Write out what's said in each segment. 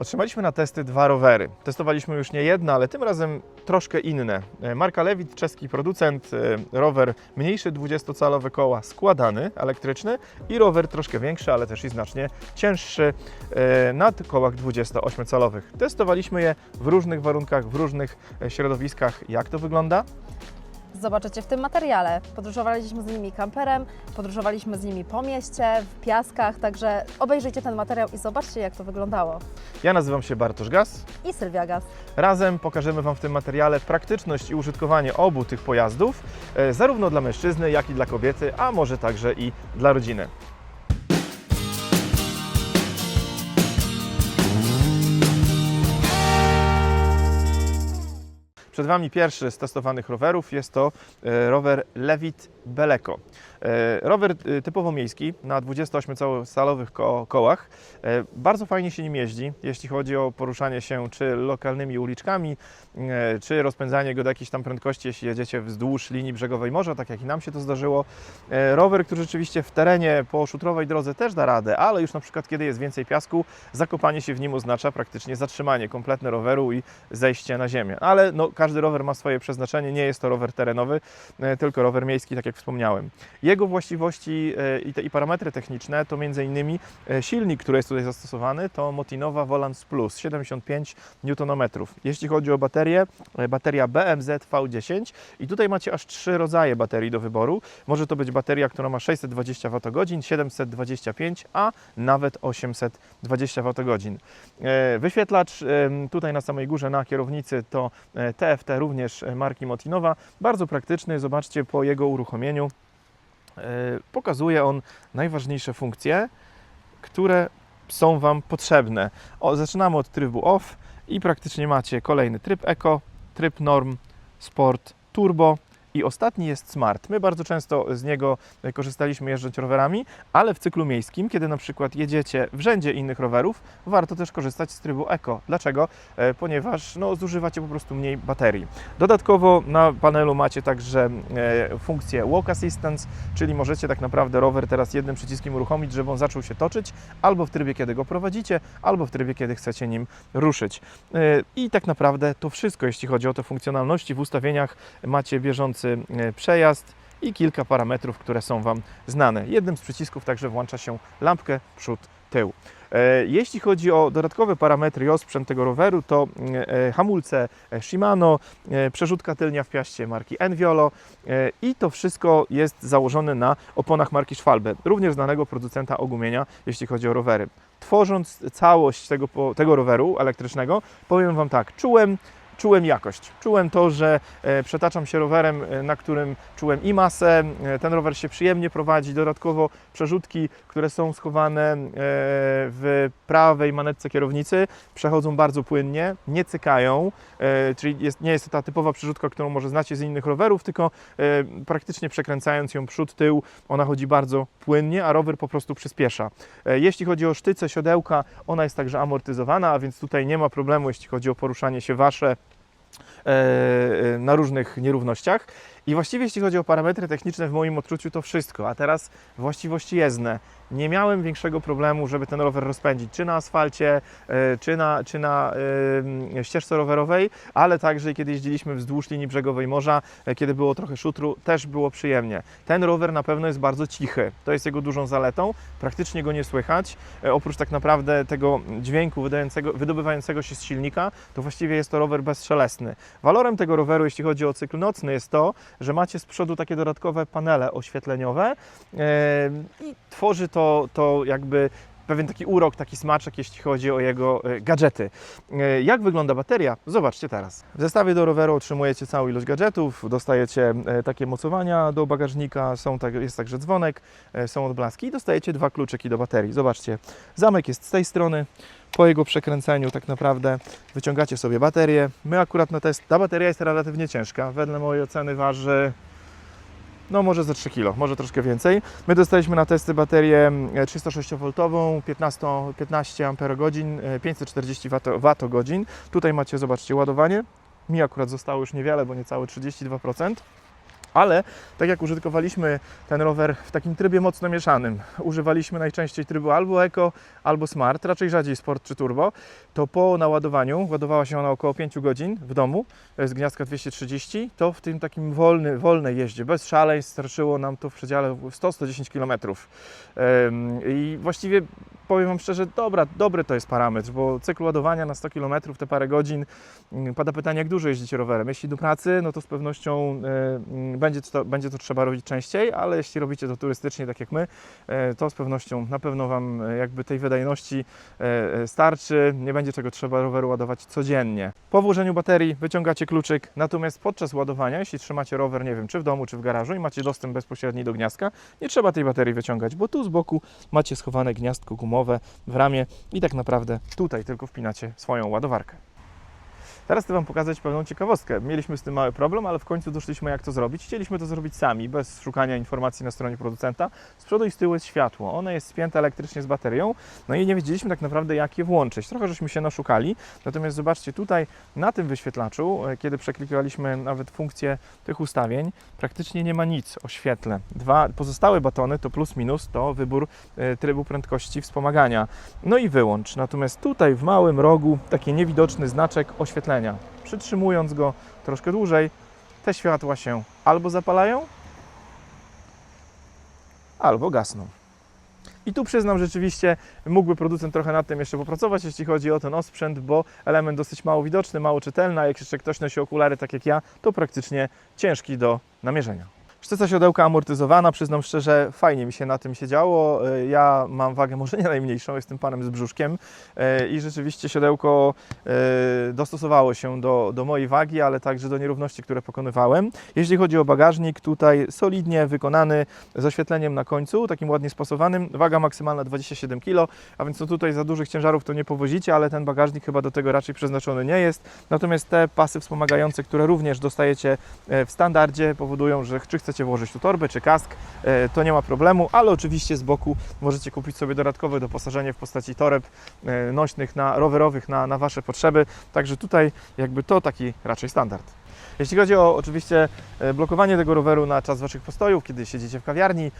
Otrzymaliśmy na testy dwa rowery. Testowaliśmy już nie jedno, ale tym razem troszkę inne. E, Marka Lewit, czeski producent, e, rower mniejszy, 20-calowe koła, składany, elektryczny i rower troszkę większy, ale też i znacznie cięższy, e, na kołach 28-calowych. Testowaliśmy je w różnych warunkach, w różnych środowiskach. Jak to wygląda? Zobaczycie w tym materiale. Podróżowaliśmy z nimi kamperem, podróżowaliśmy z nimi po mieście, w piaskach, także obejrzyjcie ten materiał i zobaczcie, jak to wyglądało. Ja nazywam się Bartosz Gaz. I Sylwia Gaz. Razem pokażemy Wam w tym materiale praktyczność i użytkowanie obu tych pojazdów, e, zarówno dla mężczyzny, jak i dla kobiety, a może także i dla rodziny. Przed Wami pierwszy z testowanych rowerów jest to e, rower Levit Beleko. E, Rower e, typowo miejski na 28-calowych ko kołach. E, Bardzo fajnie się nim jeździ, jeśli chodzi o poruszanie się czy lokalnymi uliczkami, czy rozpędzanie go do jakiejś tam prędkości, jeśli jedziecie wzdłuż linii brzegowej morza, tak jak i nam się to zdarzyło. Rower, który rzeczywiście w terenie po szutrowej drodze też da radę, ale już na przykład kiedy jest więcej piasku, zakopanie się w nim oznacza praktycznie zatrzymanie kompletne roweru i zejście na ziemię. Ale no, każdy rower ma swoje przeznaczenie, nie jest to rower terenowy, tylko rower miejski, tak jak wspomniałem. Jego właściwości e, i, te, i parametry techniczne to m.in. e, silnik, który jest tutaj zastosowany, to Motinowa Volans Plus 75 Nm. Jeśli chodzi o baterię, e, bateria BMZ V10 i tutaj macie aż trzy rodzaje baterii do wyboru. Może to być bateria, która ma 620 Wh, 725, a nawet 820 Wh. Wyświetlacz tutaj na samej górze na kierownicy to TFT również marki Motinowa. Bardzo praktyczny, zobaczcie po jego uruchomieniu. E, Pokazuje on najważniejsze funkcje, które są Wam potrzebne. O, zaczynamy od trybu off i praktycznie macie kolejny tryb Eco, tryb Norm, Sport, Turbo i ostatni jest Smart. My bardzo często z niego korzystaliśmy jeżdżąc rowerami, ale w cyklu miejskim, kiedy na przykład jedziecie w rzędzie innych rowerów, warto też korzystać z trybu Eco. Dlaczego? E, Ponieważ no, zużywacie po prostu mniej baterii. Dodatkowo na panelu macie także e, funkcję Walk Assistance, czyli możecie tak naprawdę rower teraz jednym przyciskiem uruchomić, żeby on zaczął się toczyć, albo w trybie, kiedy go prowadzicie, albo w trybie, kiedy chcecie nim ruszyć. E, I tak naprawdę to wszystko, jeśli chodzi o te funkcjonalności. W ustawieniach macie bieżący e, przejazd i kilka parametrów, które są Wam znane. Jednym z przycisków także włącza się lampkę przód, tył. E, Jeśli chodzi o dodatkowe parametry i osprzęt tego roweru, to e, hamulce Shimano, przerzutka tylnia w piaście marki Enviolo i to wszystko jest założone na oponach marki Schwalbe, również znanego producenta ogumienia, jeśli chodzi o rowery. Tworząc całość tego, tego roweru elektrycznego, powiem Wam tak, czułem czułem jakość. Czułem to, że e, przetaczam się rowerem, e, na którym czułem i masę, e, ten rower się przyjemnie prowadzi, dodatkowo przerzutki, które są schowane w prawej manetce kierownicy, przechodzą bardzo płynnie, nie cykają, czyli jest, nie jest to ta typowa przerzutka, którą może znacie z innych rowerów, tylko praktycznie przekręcając ją przód, tył, ona chodzi bardzo płynnie, a rower po prostu przyspiesza. Jeśli chodzi o sztyce, siodełka, ona jest także amortyzowana, a więc tutaj nie ma problemu, jeśli chodzi o poruszanie się wasze na różnych nierównościach. I właściwie jeśli chodzi o parametry techniczne, w moim odczuciu to wszystko. A teraz właściwości jezdne. Nie miałem większego problemu, żeby ten rower rozpędzić, czy na asfalcie, e, czy na, czy na e, ścieżce rowerowej, ale także kiedy jeździliśmy wzdłuż linii brzegowej morza, e, kiedy było trochę szutru, też było przyjemnie. Ten rower na pewno jest bardzo cichy. To jest jego dużą zaletą. Praktycznie go nie słychać. Oprócz tak naprawdę tego dźwięku wydobywającego się z silnika, to właściwie jest to rower bezszelestny. Walorem tego roweru, jeśli chodzi o cykl nocny, jest to, że macie z przodu takie dodatkowe panele oświetleniowe i tworzy to, to jakby pewien taki urok, taki smaczek, jeśli chodzi o jego e, gadżety. E, Jak wygląda bateria? Zobaczcie teraz. W zestawie do roweru otrzymujecie całą ilość gadżetów, dostajecie e, takie mocowania do bagażnika, są, tak- jest także dzwonek, są odblaski i dostajecie dwa kluczyki do baterii. Zobaczcie, zamek jest z tej strony, po jego przekręceniu tak naprawdę wyciągacie sobie baterię. My akurat na test, ta bateria jest relatywnie ciężka, wedle mojej oceny waży no może ze 3 kg, może troszkę więcej. My dostaliśmy na testy baterię e, 306V, 15, 15 Ah, 540 Wh. Tutaj macie, zobaczcie, ładowanie. Mi akurat zostało już niewiele, bo niecałe 32%. Ale tak jak użytkowaliśmy ten rower w takim trybie mocno mieszanym, używaliśmy najczęściej trybu albo Eco, albo Smart, raczej rzadziej Sport czy Turbo, to po naładowaniu, ładowała się ona około 5 godzin w domu z gniazdka 230, to w tym takim wolny, wolnej jeździe, bez szaleń starczyło nam to w przedziale 100-110 km. I właściwie powiem Wam szczerze, dobra, dobry to jest parametr, bo cykl ładowania na 100 km te parę godzin, mm, pada pytanie, jak dużo jeździcie rowerem. Jeśli do pracy, no to z pewnością e, mm, będzie to, będzie to trzeba robić częściej, ale jeśli robicie to turystycznie, tak jak my, e, to z pewnością na pewno Wam e, jakby tej wydajności e, starczy, nie będzie czego trzeba roweru ładować codziennie. Po włożeniu baterii wyciągacie kluczyk, natomiast podczas ładowania, jeśli trzymacie rower, nie wiem, czy w domu, czy w garażu i macie dostęp bezpośredni do gniazdka, nie trzeba tej baterii wyciągać, bo tu z boku macie schowane gniazdko gumowe w ramię i tak naprawdę tutaj tylko wpinacie swoją ładowarkę. Teraz chcę Wam pokazać pewną ciekawostkę. Mieliśmy z tym mały problem, ale w końcu doszliśmy jak to zrobić. Chcieliśmy to zrobić sami, bez szukania informacji na stronie producenta. Z przodu i z tyłu jest światło. Ono jest spięte elektrycznie z baterią, no i nie wiedzieliśmy tak naprawdę jak je włączyć. Trochę żeśmy się naszukali, natomiast zobaczcie tutaj na tym wyświetlaczu, e, kiedy przeklikowaliśmy nawet funkcję tych ustawień, praktycznie nie ma nic o świetle. Dwa pozostałe batony to plus minus, to wybór e, trybu prędkości wspomagania. No i wyłącz. Natomiast tutaj w małym rogu taki niewidoczny znaczek oświetlenia. Przytrzymując go troszkę dłużej, te światła się albo zapalają, albo gasną. I tu przyznam, rzeczywiście mógłby producent trochę nad tym jeszcze popracować, jeśli chodzi o ten osprzęt, bo element dosyć mało widoczny, mało czytelny, a jak jeszcze ktoś nosi okulary tak jak ja, to praktycznie ciężki do namierzenia. Sztyca siodełka amortyzowana, przyznam szczerze, fajnie mi się na tym siedziało. E, Ja mam wagę może nie najmniejszą, jestem panem z brzuszkiem e, i rzeczywiście siodełko e, dostosowało się do, do mojej wagi, ale także do nierówności, które pokonywałem. Jeśli chodzi o bagażnik, tutaj solidnie wykonany z oświetleniem na końcu, takim ładnie spasowanym. Waga maksymalna 27 kg, a więc no tutaj za dużych ciężarów to nie powozicie, ale ten bagażnik chyba do tego raczej przeznaczony nie jest. Natomiast te pasy wspomagające, które również dostajecie w standardzie, powodują, że czy chcecie włożyć tu torbę, czy kask, e, to nie ma problemu, ale oczywiście z boku możecie kupić sobie dodatkowe doposażenie w postaci toreb e, nośnych, na, rowerowych na, na Wasze potrzeby. Także tutaj jakby to taki raczej standard. Jeśli chodzi o oczywiście e, blokowanie tego roweru na czas Waszych postojów, kiedy siedzicie w kawiarni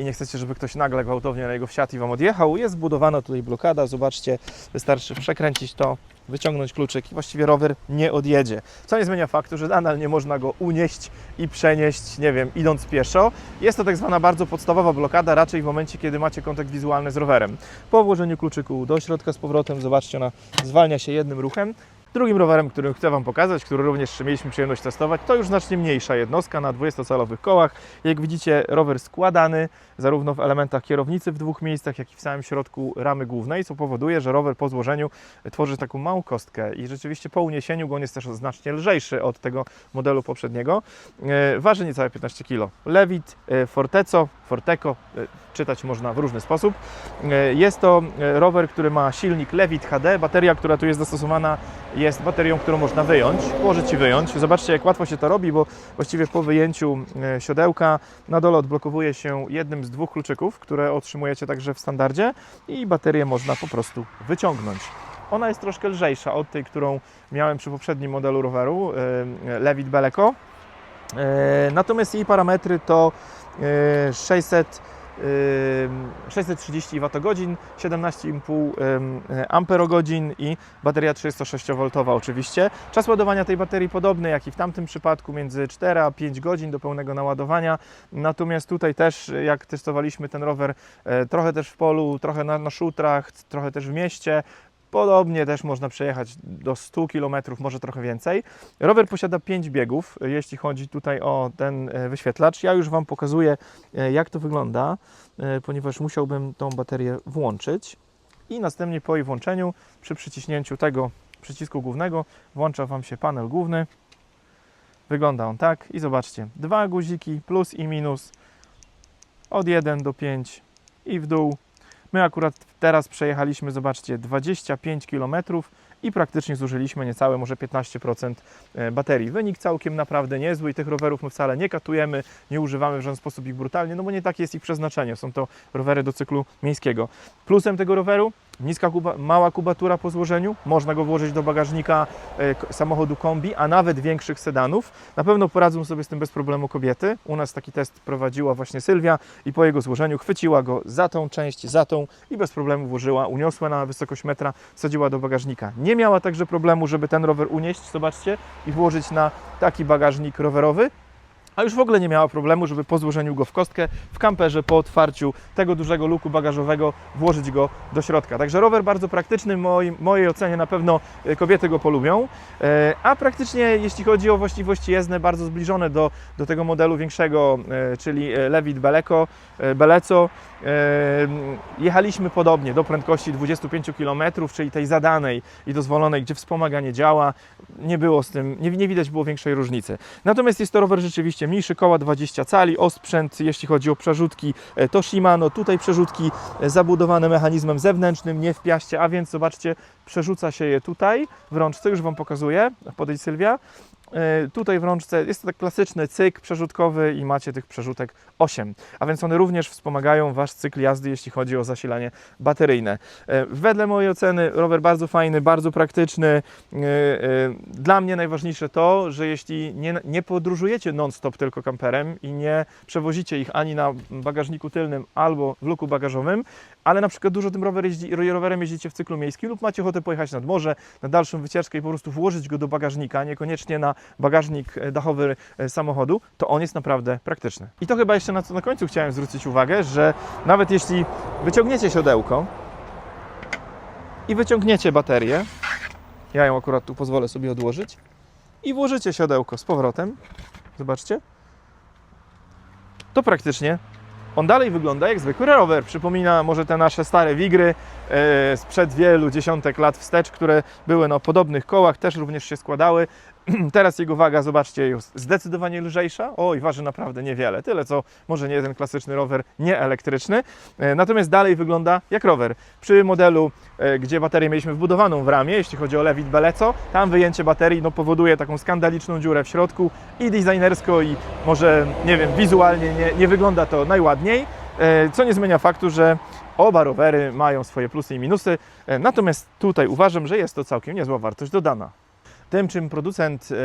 i nie chcecie, żeby ktoś nagle gwałtownie na jego wsiadł i Wam odjechał, jest zbudowana tutaj blokada. Zobaczcie, wystarczy przekręcić to, wyciągnąć kluczyk i właściwie rower nie odjedzie. Co nie zmienia faktu, że nadal nie można go unieść i przenieść, nie wiem, idąc pieszo. Jest to tak zwana bardzo podstawowa blokada, raczej w momencie, kiedy macie kontakt wizualny z rowerem. Po włożeniu kluczyku do środka z powrotem, zobaczcie, ona zwalnia się jednym ruchem. Drugim rowerem, którym chcę Wam pokazać, który również mieliśmy przyjemność testować, to już znacznie mniejsza jednostka na 20-calowych kołach. Jak widzicie, rower składany zarówno w elementach kierownicy w dwóch miejscach, jak i w samym środku ramy głównej, co powoduje, że rower po złożeniu tworzy taką małą kostkę i rzeczywiście po uniesieniu go on jest też znacznie lżejszy od tego modelu poprzedniego. E, Waży niecałe 15 kg. Levit, Forteco, Forteco, e, czytać można w różny sposób. E, Jest to rower, który ma silnik Levit HD. Bateria, która tu jest dostosowana, jest baterią, którą można wyjąć, włożyć i wyjąć. Zobaczcie, jak łatwo się to robi, bo właściwie po wyjęciu siodełka na dole odblokowuje się jednym z dwóch kluczyków, które otrzymujecie także w standardzie i baterię można po prostu wyciągnąć. Ona jest troszkę lżejsza od tej, którą miałem przy poprzednim modelu roweru, e, Levit Beleco. E, Natomiast jej parametry to e, 600 ym, 630 Wh, 17,5 ym, amperogodzin i bateria 36V oczywiście. Czas ładowania tej baterii podobny jak i w tamtym przypadku, między 4 a 5 godzin do pełnego naładowania. Natomiast tutaj też, jak testowaliśmy ten rower, e, trochę też w polu, trochę na, na szutrach, trochę też w mieście, Podobnie też można przejechać do 100 km, może trochę więcej. Rower posiada 5 biegów, jeśli chodzi tutaj o ten e, wyświetlacz. Ja już Wam pokazuję, e, jak to wygląda, e, ponieważ musiałbym tą baterię włączyć. I następnie po jej włączeniu, przy przyciśnięciu tego przycisku głównego, włącza Wam się panel główny. Wygląda on tak i zobaczcie, dwa guziki plus i minus od 1 do 5 i w dół. My akurat Teraz przejechaliśmy, zobaczcie, 25 km i praktycznie zużyliśmy niecałe może 15% e, baterii. Wynik całkiem naprawdę niezły i tych rowerów my wcale nie katujemy, nie używamy w żaden sposób ich brutalnie, no bo nie takie jest ich przeznaczenie. Są to rowery do cyklu miejskiego. Plusem tego roweru niska kuba, mała kubatura po złożeniu, można go włożyć do bagażnika e, samochodu kombi, a nawet większych sedanów. Na pewno poradzą sobie z tym bez problemu kobiety. U nas taki test prowadziła właśnie Sylwia i po jego złożeniu chwyciła go za tą część, za tą i bez problemu włożyła, uniosła na wysokość metra, wsadziła do bagażnika. Nie miała także problemu, żeby ten rower unieść, zobaczcie, i włożyć na taki bagażnik rowerowy. A już w ogóle nie miała problemu, żeby po złożeniu go w kostkę, w kamperze, po otwarciu tego dużego luku bagażowego włożyć go do środka. Także rower bardzo praktyczny, moim, mojej ocenie na pewno e, kobiety go polubią. E, A praktycznie jeśli chodzi o właściwości jezdne, bardzo zbliżone do, do tego modelu większego, e, czyli Levit Beleco, Beleco. Jechaliśmy podobnie do prędkości 25 km, czyli tej zadanej i dozwolonej, gdzie wspomaganie działa. Nie było z tym, nie, nie widać było większej różnicy. Natomiast jest to rower rzeczywiście mniejszy, koła 20 cali, osprzęt, jeśli chodzi o przerzutki, e, to Shimano, tutaj przerzutki e, zabudowane mechanizmem zewnętrznym, nie w piaście, a więc zobaczcie, przerzuca się je tutaj w rączce, już Wam pokazuję, podejdź Sylwia. E, Tutaj w rączce jest to tak klasyczny cyk przerzutkowy i macie tych przerzutek 8, a więc one również wspomagają Wasz cykl jazdy, jeśli chodzi o zasilanie bateryjne. E, Wedle mojej oceny rower bardzo fajny, bardzo praktyczny. E, Dla mnie najważniejsze to, że jeśli nie, nie podróżujecie non-stop tylko kamperem i nie przewozicie ich ani na bagażniku tylnym albo w luku bagażowym, ale na przykład dużo tym rower jeździ, rowerem jeździcie w cyklu miejskim lub macie ochotę pojechać nad morze, na dalszą wycieczkę i po prostu włożyć go do bagażnika, niekoniecznie na bagażnik e, dachowy e, samochodu, to on jest naprawdę praktyczny. I to chyba jeszcze na co na końcu chciałem zwrócić uwagę, że nawet jeśli wyciągniecie siodełko i wyciągniecie baterię, ja ją akurat tu pozwolę sobie odłożyć, i włożycie siodełko z powrotem, zobaczcie, to praktycznie on dalej wygląda jak zwykły rower. Przypomina może te nasze stare wigry sprzed wielu dziesiątek lat wstecz, które były na podobnych kołach, też również się składały. Teraz jego waga, zobaczcie, jest zdecydowanie lżejsza. Oj, waży naprawdę niewiele. Tyle, co może nie ten klasyczny rower nieelektryczny. E, Natomiast dalej wygląda jak rower. Przy modelu, e, gdzie baterię mieliśmy wbudowaną w ramię, jeśli chodzi o Levit Beleco, tam wyjęcie baterii no, powoduje taką skandaliczną dziurę w środku i designersko, i może, nie wiem, wizualnie nie, nie wygląda to najładniej. E, Co nie zmienia faktu, że oba rowery mają swoje plusy i minusy. E, Natomiast tutaj uważam, że jest to całkiem niezła wartość dodana. Tym, czym producent e,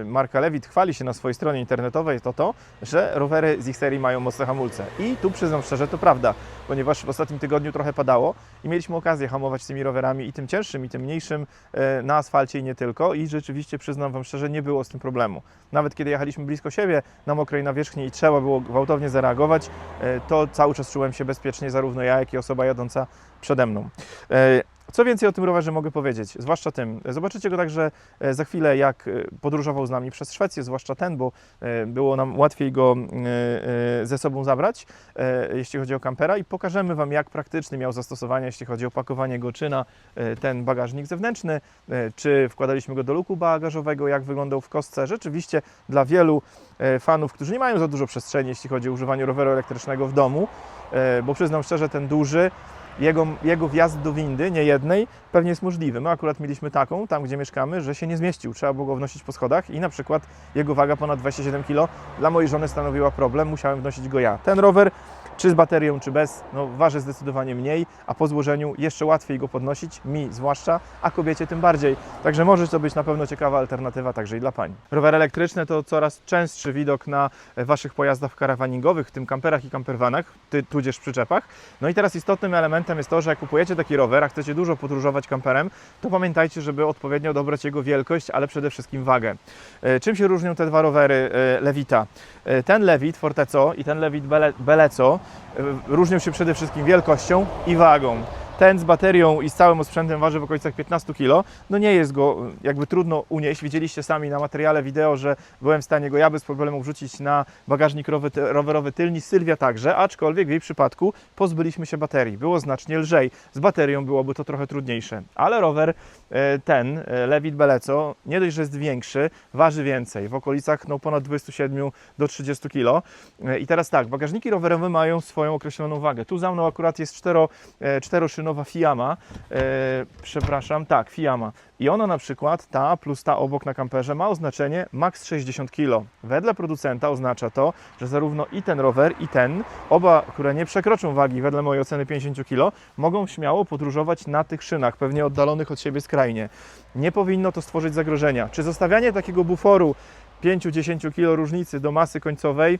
e, marka Levit chwali się na swojej stronie internetowej, to to, że rowery z ich serii mają mocne hamulce. I tu przyznam szczerze, to prawda, ponieważ w ostatnim tygodniu trochę padało i mieliśmy okazję hamować tymi rowerami i tym cięższym, i tym mniejszym e, na asfalcie i nie tylko. I rzeczywiście przyznam Wam szczerze, nie było z tym problemu. Nawet kiedy jechaliśmy blisko siebie na mokrej nawierzchni i trzeba było gwałtownie zareagować, to cały czas czułem się bezpiecznie, zarówno ja, jak i osoba jadąca przede mną. Co więcej o tym rowerze mogę powiedzieć, zwłaszcza tym. Zobaczycie go także e, za chwilę, jak e, podróżował z nami przez Szwecję, zwłaszcza ten, bo e, było nam łatwiej go e, ze sobą zabrać, jeśli chodzi o kampera i pokażemy Wam, jak praktyczny miał zastosowanie, jeśli chodzi o pakowanie go czy na ten bagażnik zewnętrzny, czy wkładaliśmy go do luku bagażowego, jak wyglądał w kostce. Rzeczywiście dla wielu fanów, którzy nie mają za dużo przestrzeni, jeśli chodzi o używanie roweru elektrycznego w domu, bo przyznam szczerze, ten duży jego, jego wjazd do windy, nie jednej, pewnie jest możliwy. My akurat mieliśmy taką, tam gdzie mieszkamy, że się nie zmieścił. Trzeba było go wnosić po schodach i na przykład jego waga ponad 27 kg dla mojej żony stanowiła problem, musiałem wnosić go ja. Ten rower, czy z baterią, czy bez, no, waży zdecydowanie mniej, a po złożeniu jeszcze łatwiej go podnosić, mi zwłaszcza, a kobiecie tym bardziej. Także może to być na pewno ciekawa alternatywa także i dla Pani. Rowery elektryczne to coraz częstszy widok na e, Waszych pojazdach karawaningowych, w tym kamperach i kamperwanach, ty, tudzież przyczepach. No i teraz istotnym elementem jest to, że jak kupujecie taki rower, a chcecie dużo podróżować kamperem, to pamiętajcie, żeby odpowiednio dobrać jego wielkość, ale przede wszystkim wagę. E, Czym się różnią te dwa rowery e, Levita? E, Ten Levit Forteco i ten Levit Bele- Beleco różnią się przede wszystkim wielkością i wagą. Ten z baterią i z całym osprzętem waży w okolicach 15 kg. No nie jest go e, jakby trudno unieść. Widzieliście sami na materiale wideo, że byłem w stanie go ja bez problemu wrzucić na bagażnik rowy- rowerowy tylni, Sylwia także, aczkolwiek w jej przypadku pozbyliśmy się baterii. Było znacznie lżej. Z baterią byłoby to trochę trudniejsze. Ale rower e, ten, e, Levit Beleco, nie dość, że jest większy, waży więcej. W okolicach no, ponad 27 do 30 kg. I teraz tak, bagażniki rowerowe mają swoją określoną wagę. Tu za mną akurat jest cztero, e, czteroszynowy nowa Fiamma, e, przepraszam, tak, Fiamma. I ona na przykład, ta plus ta obok na kamperze ma oznaczenie max 60 kg. Wedle producenta oznacza to, że zarówno i ten rower, i ten, oba, które nie przekroczą wagi wedle mojej oceny 50 kg, mogą śmiało podróżować na tych szynach, pewnie oddalonych od siebie skrajnie. Nie powinno to stworzyć zagrożenia. Czy zostawianie takiego buforu 5-10 kg różnicy do masy końcowej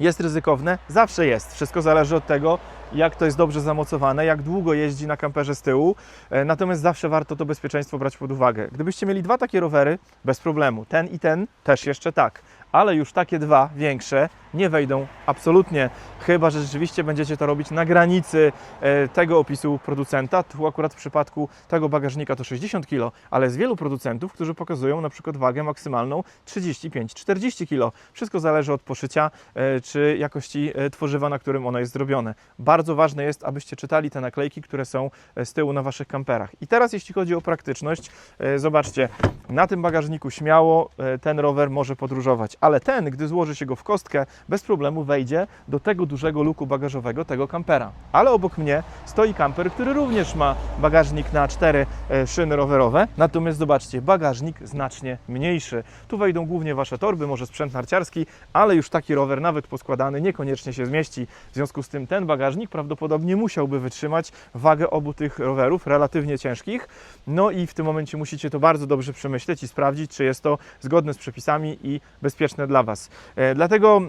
jest ryzykowne? Zawsze jest. Wszystko zależy od tego, jak to jest dobrze zamocowane, jak długo jeździ na kamperze z tyłu. E, Natomiast zawsze warto to bezpieczeństwo brać pod uwagę. Gdybyście mieli dwa takie rowery, bez problemu. Ten i ten też jeszcze tak. Ale już takie dwa większe nie wejdą absolutnie, chyba że rzeczywiście będziecie to robić na granicy e, tego opisu producenta. Tu akurat w przypadku tego bagażnika to 60 kg, ale jest wielu producentów, którzy pokazują na przykład wagę maksymalną 35-40 kg. Wszystko zależy od poszycia e, czy jakości e, tworzywa, na którym ono jest zrobione. Bardzo ważne jest, abyście czytali te naklejki, które są z tyłu na Waszych kamperach. I teraz jeśli chodzi o praktyczność, zobaczcie, na tym bagażniku śmiało ten rower może podróżować, ale ten, gdy złoży się go w kostkę, bez problemu wejdzie do tego dużego luku bagażowego tego kampera. Ale obok mnie stoi kamper, który również ma bagażnik na cztery e, szyny rowerowe, natomiast zobaczcie, bagażnik znacznie mniejszy. Tu wejdą głównie Wasze torby, może sprzęt narciarski, ale już taki rower, nawet poskładany, niekoniecznie się zmieści. W związku z tym ten bagażnik prawdopodobnie musiałby wytrzymać wagę obu tych rowerów, relatywnie ciężkich. No i w tym momencie musicie to bardzo dobrze przemyśleć i sprawdzić, czy jest to zgodne z przepisami i bezpieczne dla Was. E, Dlatego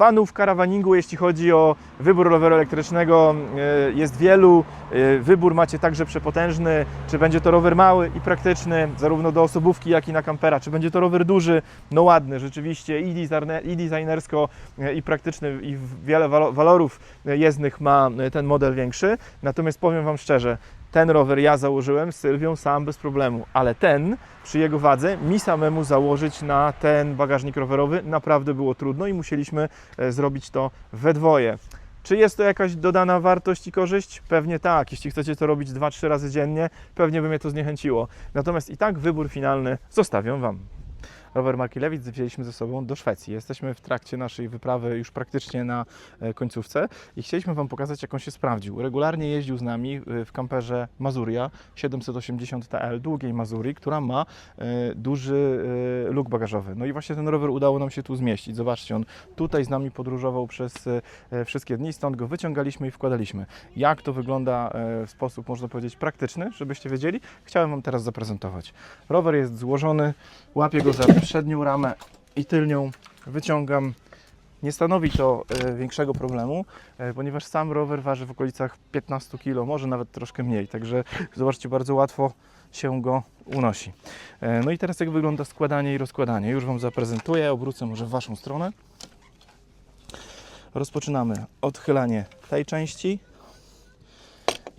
fanów karawaningu, jeśli chodzi o wybór roweru elektrycznego, e, jest wielu. E, Wybór macie także przepotężny, czy będzie to rower mały i praktyczny, zarówno do osobówki, jak i na kampera, czy będzie to rower duży, no ładny, rzeczywiście i, designersko, e, i praktyczny, i wiele walo- walorów jezdnych ma ten model większy. Natomiast powiem Wam szczerze, ten rower ja założyłem z Sylwią sam bez problemu, ale ten przy jego wadze mi samemu założyć na ten bagażnik rowerowy naprawdę było trudno i musieliśmy e, zrobić to we dwoje. Czy jest to jakaś dodana wartość i korzyść? Pewnie tak. Jeśli chcecie to robić 2-3 razy dziennie, pewnie by mnie to zniechęciło. Natomiast i tak wybór finalny zostawiam Wam. Rower marki Lewitz wzięliśmy ze sobą do Szwecji. Jesteśmy w trakcie naszej wyprawy już praktycznie na e, końcówce i chcieliśmy Wam pokazać, jak on się sprawdził. Regularnie jeździł z nami e, w kamperze Mazuria 780 TL długiej Mazurii, która ma e, duży luk bagażowy. No i właśnie ten rower udało nam się tu zmieścić. Zobaczcie, on tutaj z nami podróżował przez wszystkie dni, stąd go wyciągaliśmy i wkładaliśmy. Jak to wygląda w sposób, można powiedzieć, praktyczny, żebyście wiedzieli, chciałem Wam teraz zaprezentować. Rower jest złożony, łapię go za przednią ramę i tylnią, wyciągam. Nie stanowi to e, większego problemu, e, ponieważ sam rower waży w okolicach 15 kg, może nawet troszkę mniej, także zobaczcie, bardzo łatwo się go unosi. E, No i teraz jak wygląda składanie i rozkładanie? Już Wam zaprezentuję, obrócę może w Waszą stronę. Rozpoczynamy odchylanie tej części.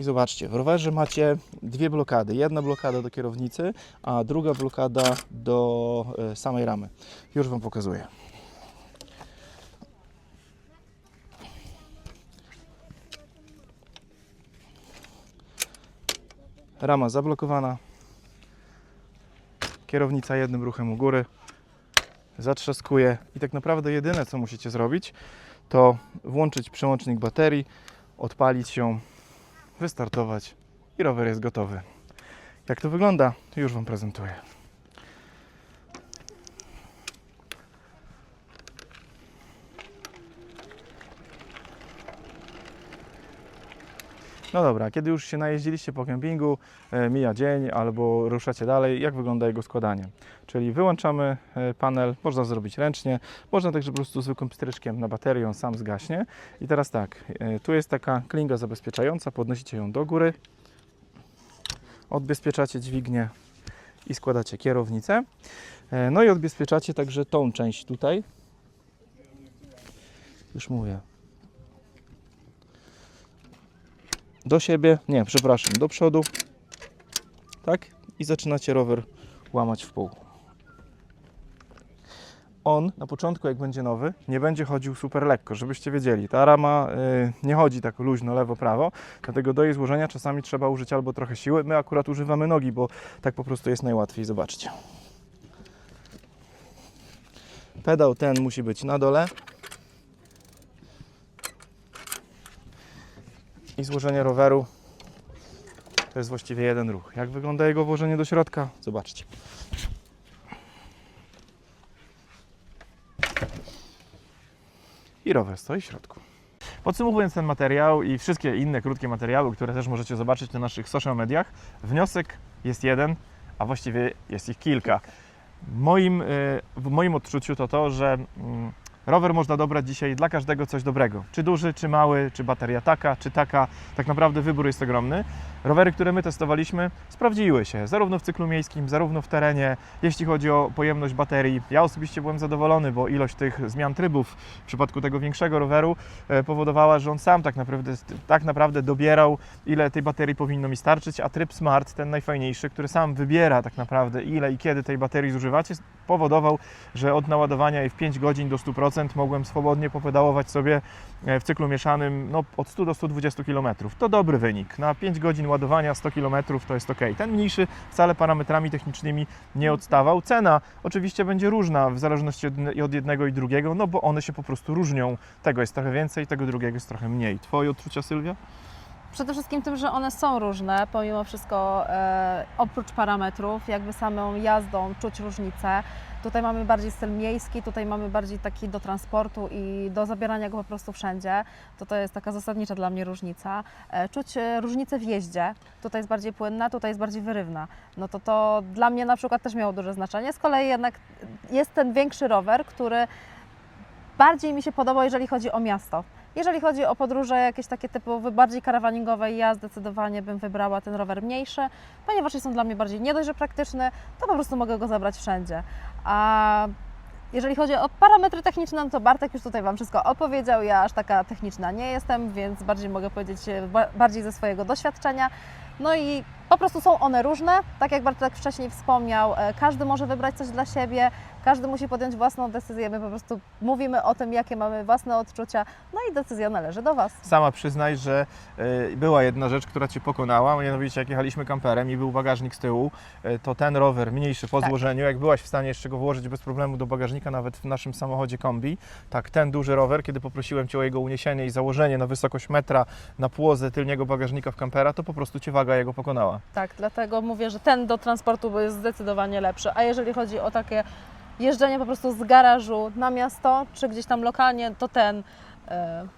I zobaczcie, w rowerze macie dwie blokady. Jedna blokada do kierownicy, a druga blokada do e, samej ramy. Już Wam pokazuję. Rama zablokowana. Kierownica jednym ruchem u góry. Zatrzaskuje i tak naprawdę jedyne co musicie zrobić to włączyć przełącznik baterii, odpalić ją, wystartować i rower jest gotowy. Jak to wygląda, już Wam prezentuję. No dobra, kiedy już się najeździliście po kempingu, e, mija dzień albo ruszacie dalej, jak wygląda jego składanie? Czyli wyłączamy e, panel, można zrobić ręcznie, można także po prostu zwykłym pstryczkiem na baterię, sam zgaśnie. I teraz tak, e, tu jest taka klinga zabezpieczająca, podnosicie ją do góry, odbezpieczacie dźwignię i składacie kierownicę. E, No i odbezpieczacie także tą część tutaj. Już mówię. Do siebie, nie, przepraszam, do przodu. Tak? I zaczynacie rower łamać w pół. On na początku, jak będzie nowy, nie będzie chodził super lekko, żebyście wiedzieli. Ta rama y, nie chodzi tak luźno lewo-prawo, dlatego do jej złożenia czasami trzeba użyć albo trochę siły. My akurat używamy nogi, bo tak po prostu jest najłatwiej. Zobaczcie. Pedał ten musi być na dole. I złożenie roweru To jest właściwie jeden ruch. Jak wygląda jego włożenie do środka? Zobaczcie. I rower stoi w środku. Podsumowując ten materiał i wszystkie inne krótkie materiały, które też możecie zobaczyć na naszych social mediach, wniosek jest jeden, a właściwie jest ich kilka. Moim, y, w moim odczuciu to to, że mm, rower można dobrać dzisiaj dla każdego coś dobrego. Czy duży, czy mały, czy bateria taka, czy taka. Tak naprawdę wybór jest ogromny. Rowery, które my testowaliśmy, sprawdziły się zarówno w cyklu miejskim, zarówno w terenie. Jeśli chodzi o pojemność baterii, ja osobiście byłem zadowolony, bo ilość tych zmian trybów w przypadku tego większego roweru e, powodowała, że on sam tak naprawdę, tak naprawdę dobierał, ile tej baterii powinno mi starczyć, a tryb Smart, ten najfajniejszy, który sam wybiera tak naprawdę, ile i kiedy tej baterii zużywacie, powodował, że od naładowania jej w 5 godzin do 100% mogłem swobodnie popedałować sobie e, w cyklu mieszanym no, od 100 do 120 km. To dobry wynik. Na 5 godzin ładowania 100 km to jest ok. Ten mniejszy wcale parametrami technicznymi nie odstawał. Cena oczywiście będzie różna w zależności od jednego i drugiego, no bo one się po prostu różnią. Tego jest trochę więcej, tego drugiego jest trochę mniej. Twoje odczucia, Sylwia? Przede wszystkim tym, że one są różne, pomimo wszystko e, oprócz parametrów, jakby samą jazdą czuć różnicę. Tutaj mamy bardziej styl miejski, tutaj mamy bardziej taki do transportu i do zabierania go po prostu wszędzie. To to jest taka zasadnicza dla mnie różnica. E, czuć e, różnicę w jeździe. Tutaj jest bardziej płynna, tutaj jest bardziej wyrywna. No to to dla mnie na przykład też miało duże znaczenie. Z kolei jednak jest ten większy rower, który bardziej mi się podobał, jeżeli chodzi o miasto. Jeżeli chodzi o podróże jakieś takie typowe, bardziej karawaningowe, ja zdecydowanie bym wybrała ten rower mniejszy, ponieważ jest on dla mnie bardziej nie dość, że praktyczny, to po prostu mogę go zabrać wszędzie. A jeżeli chodzi o parametry techniczne, no to Bartek już tutaj Wam wszystko opowiedział. Ja aż taka techniczna nie jestem, więc bardziej mogę powiedzieć e, ba- bardziej ze swojego doświadczenia. No i po prostu są one różne, tak jak Bartek wcześniej wspomniał, e, każdy może wybrać coś dla siebie, każdy musi podjąć własną decyzję, my po prostu mówimy o tym, jakie mamy własne odczucia, no i decyzja należy do Was. Sama przyznaj, że y, była jedna rzecz, która Cię pokonała, mianowicie jak jechaliśmy kamperem i był bagażnik z tyłu, y, to ten rower mniejszy po Tak. złożeniu, jak byłaś w stanie jeszcze go włożyć bez problemu do bagażnika, nawet w naszym samochodzie kombi, tak ten duży rower, kiedy poprosiłem Cię o jego uniesienie i założenie na wysokość metra na płozę tylniego bagażnika w kampera, to po prostu Cię waga jego pokonała. Tak, dlatego mówię, że ten do transportu jest zdecydowanie lepszy. A jeżeli chodzi o takie jeżdżenie po prostu z garażu na miasto, czy gdzieś tam lokalnie, to ten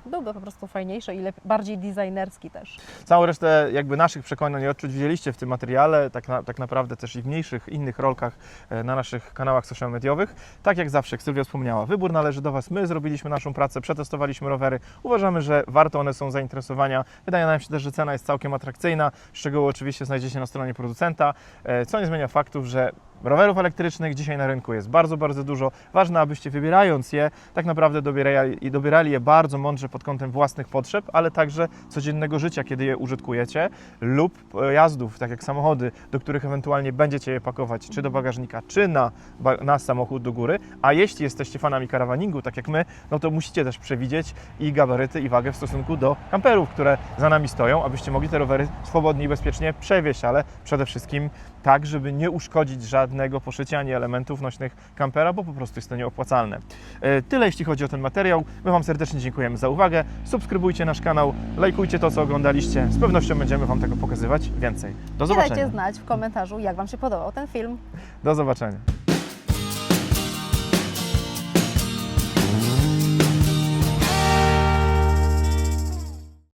byłby po prostu fajniejszy i lep- bardziej designerski też. Całą resztę jakby naszych przekonań i odczuć widzieliście w tym materiale, tak, na, tak naprawdę też i w mniejszych innych rolkach e, na naszych kanałach social mediowych. Tak jak zawsze, jak Sylwia wspomniała, wybór należy do Was. My zrobiliśmy naszą pracę, przetestowaliśmy rowery. Uważamy, że warto one są zainteresowania. Wydaje nam się też, że cena jest całkiem atrakcyjna. Szczegóły oczywiście znajdziecie na stronie producenta, e, co nie zmienia faktów, że rowerów elektrycznych dzisiaj na rynku jest bardzo, bardzo dużo. Ważne, abyście wybierając je, tak naprawdę dobierali, dobierali je bardzo mądrze pod kątem własnych potrzeb, ale także codziennego życia, kiedy je użytkujecie, lub pojazdów, tak jak samochody, do których ewentualnie będziecie je pakować, czy do bagażnika, czy na, na samochód do góry. A jeśli jesteście fanami karawaningu, tak jak my, no to musicie też przewidzieć i gabaryty, i wagę w stosunku do kamperów, które za nami stoją, abyście mogli te rowery swobodnie i bezpiecznie przewieźć, ale przede wszystkim tak, żeby nie uszkodzić żadnego poszycia ani elementów nośnych kampera, bo po prostu jest to nieopłacalne. E, Tyle jeśli chodzi o ten materiał. My Wam serdecznie dziękujemy za uwagę. Subskrybujcie nasz kanał, lajkujcie to, co oglądaliście. Z pewnością będziemy Wam tego pokazywać więcej. Do I dajcie zobaczenia. znać w komentarzu, jak Wam się podobał ten film. Do zobaczenia.